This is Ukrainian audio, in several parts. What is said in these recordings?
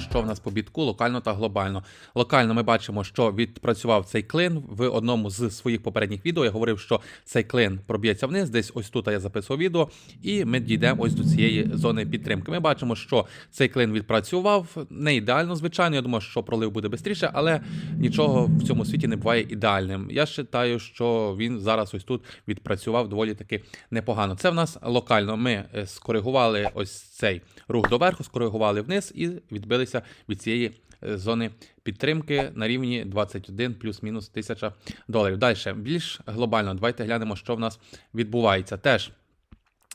що в нас по бітку локально та глобально. Локально ми бачимо, що відпрацював цей клин в одному з своїх попередніх відео. Я говорив, що цей клин проб'ється вниз, десь ось тут я записував відео, і ми дійдемо ось до цієї зони підтримки. Ми бачимо, що цей клин відпрацював не ідеально, звичайно. Я думаю, що пролив буде швидше, але нічого в цьому світі не буває ідеальним. Я вважаю, що він зараз ось тут відпрацював доволі таки непогано. Це в нас локально. Ми е, скоригували ось цей рух доверху, скоригували вниз і відбилися від цієї е, зони підтримки на рівні 21 плюс-мінус тисяча доларів. Далі більш глобально, давайте глянемо, що в нас відбувається. Теж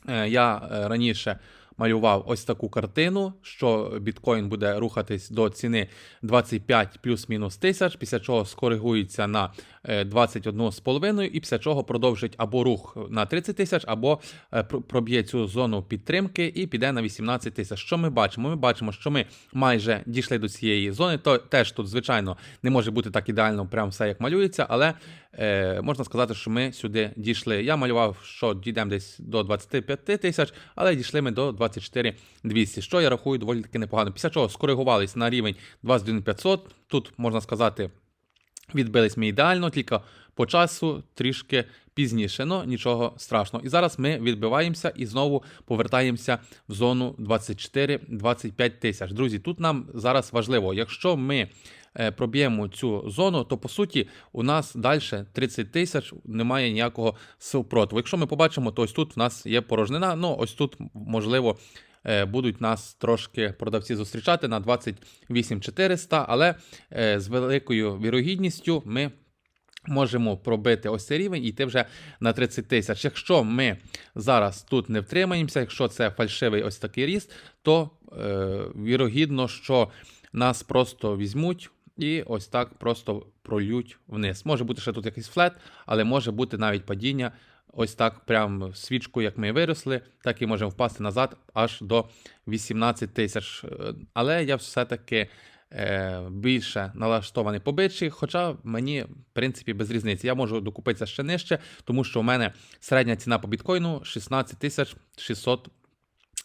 е, я е, раніше малював ось таку картину, що біткоін буде рухатись до ціни 25 плюс-мінус тисяч, після чого скоригується на 21,5 і після чого продовжить або рух на 30 тисяч, або е, проб'є цю зону підтримки і піде на 18 тисяч. Що ми бачимо? Ми бачимо, що ми майже дійшли до цієї зони. То теж тут, звичайно, не може бути так ідеально, прям все як малюється, але е, можна сказати, що ми сюди дійшли. Я малював, що дійдемо десь до 25 тисяч, але дійшли ми до 24 200, що я рахую доволі таки непогано. Після чого скоригувались на рівень 21 500. Тут можна сказати, відбились ми ідеально, тільки по часу трішки пізніше, ну нічого страшного. І зараз ми відбиваємося і знову повертаємося в зону 24-25 тисяч. Друзі, тут нам зараз важливо, якщо ми е, проб'ємо цю зону, то по суті у нас далі 30 тисяч немає ніякого супротиву. Якщо ми побачимо, то ось тут в нас є порожнина. Ну ось тут можливо. Е, Будуть нас трошки продавці зустрічати на 28 400, але е, з великою вірогідністю ми можемо пробити ось цей рівень і йти вже на 30 тисяч. Якщо ми зараз тут не втримаємося, якщо це фальшивий ось такий ріст, то е, вірогідно, що нас просто візьмуть. І ось так просто прольють вниз. Може бути ще тут якийсь флет, але може бути навіть падіння. Ось так, прям свічку, як ми виросли, так і можемо впасти назад аж до 18 тисяч. Е, Але я все-таки е, більше налаштований по бичі, хоча мені, в принципі, без різниці. Я можу докупитися ще нижче, тому що у мене середня ціна по біткоїну 16 тисяч 600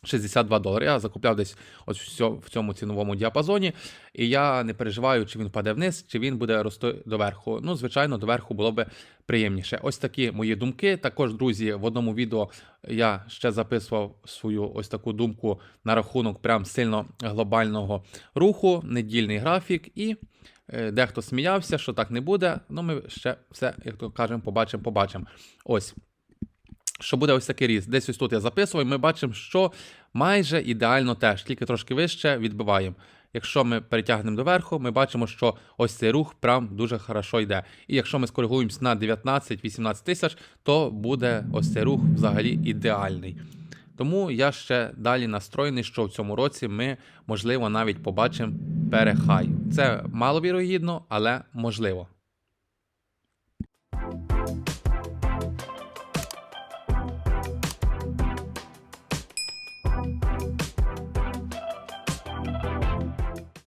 62 долари. Я закупляв десь ось в цьому ціновому діапазоні, і я не переживаю, чи він впаде вниз, чи він буде рости доверху. Ну, звичайно, доверху було би приємніше. Ось такі мої думки. Також, друзі, в одному відео я ще записував свою ось таку думку на рахунок прям сильно глобального руху, недільний графік і. е, Дехто сміявся, що так не буде. Ну, ми ще все, як то кажемо, побачимо, побачимо. Ось що буде ось такий ріст. Десь ось тут я записував, і ми бачимо, що майже ідеально теж, тільки трошки вище відбиваємо. Якщо ми перетягнемо доверху, ми бачимо, що ось цей рух прям дуже хорошо йде. І якщо ми скоригуємося на 19-18 тисяч, то буде ось цей рух взагалі ідеальний. Тому я ще далі настроєний, що в цьому році ми, можливо, навіть побачимо перехай. Це маловірогідно, але можливо.